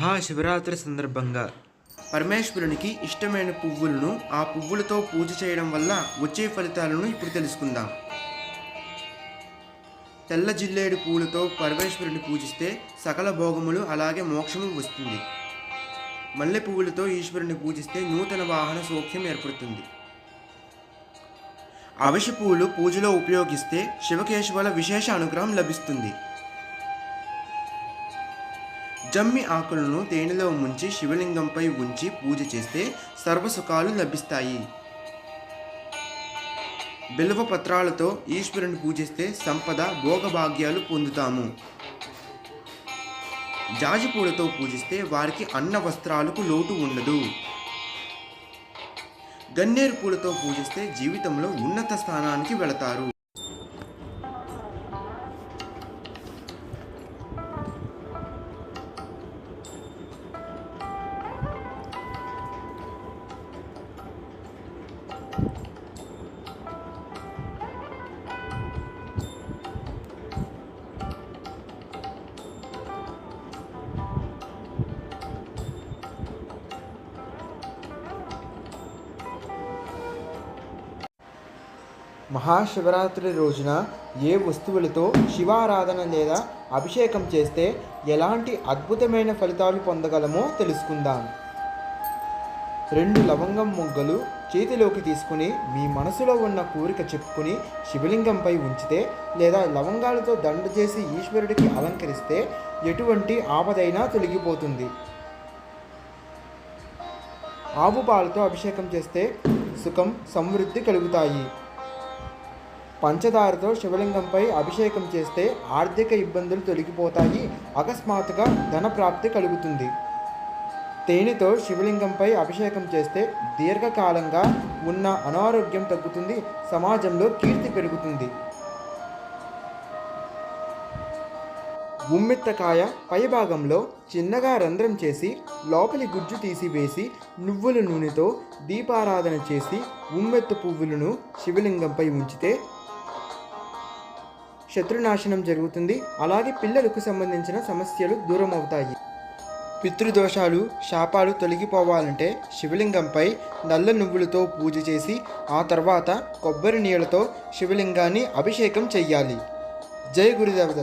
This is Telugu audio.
మహాశివరాత్రి సందర్భంగా పరమేశ్వరునికి ఇష్టమైన పువ్వులను ఆ పువ్వులతో పూజ చేయడం వల్ల వచ్చే ఫలితాలను ఇప్పుడు తెలుసుకుందాం. తెల్ల జిల్లేడు పూలతో పరమేశ్వరుని పూజిస్తే సకల భోగములు అలాగే మోక్షము వస్తుంది. మల్లె పువ్వులతో ఈశ్వరుని పూజిస్తే నూతన వాహన సౌఖ్యం ఏర్పడుతుంది. అవిష పువ్వులు పూజలో ఉపయోగిస్తే శివకేశవుల విశేష అనుగ్రహం లభిస్తుంది. జమ్మి ఆకులను తేనెలో ముంచి శివలింగంపై ఉంచి పూజ చేస్తే సర్వసుఖాలు లభిస్తాయి. బిల్వ పత్రాలతో ఈశ్వరుని పూజిస్తే సంపద భోగభాగ్యాలు పొందుతాము. జాజిపూలతో పూజిస్తే వారికి అన్న వస్త్రాలకు లోటు ఉండదు. గన్నేరు పూలతో పూజిస్తే జీవితంలో ఉన్నత స్థానానికి వెళతారు. మహాశివరాత్రి రోజున ఏ వస్తువులతో శివారాధన లేదా అభిషేకం చేస్తే ఎలాంటి అద్భుతమైన ఫలితాలు పొందగలమో తెలుసుకుందాం. రెండు లవంగం మొగ్గలు చేతిలోకి తీసుకుని మీ మనసులో ఉన్న కోరిక చెప్పుకుని శివలింగంపై ఉంచితే లేదా లవంగాలతో దండ చేసి ఈశ్వరుడికి అలంకరిస్తే ఎటువంటి ఆపదైనా తొలగిపోతుంది. ఆవు పాలతో అభిషేకం చేస్తే సుఖం సమృద్ధి కలుగుతాయి. పంచదారతో శివలింగంపై అభిషేకం చేస్తే ఆర్థిక ఇబ్బందులు తొలగిపోతాయి. అకస్మాత్తుగా ధన ప్రాప్తి కలుగుతుంది. తేనెతో శివలింగంపై అభిషేకం చేస్తే దీర్ఘకాలంగా ఉన్న అనారోగ్యం తగ్గుతుంది సమాజంలో కీర్తి పెరుగుతుంది. ఉమ్మెత్తకాయ పైభాగంలో చిన్నగా రంధ్రం చేసి లోపలి గుజ్జు తీసివేసి నువ్వుల నూనెతో దీపారాధన చేసి ఉమ్మెత్త పువ్వులను శివలింగంపై ఉంచితే శత్రునాశనం జరుగుతుంది. అలాగే పిల్లలకు సంబంధించిన సమస్యలు దూరం అవుతాయి పితృదోషాలు శాపాలు తొలగిపోవాలంటే శివలింగంపై నల్ల నువ్వులతో పూజ చేసి ఆ తర్వాత కొబ్బరి నీళ్ళతో శివలింగాన్ని అభిషేకం చెయ్యాలి. జై గురుదేవత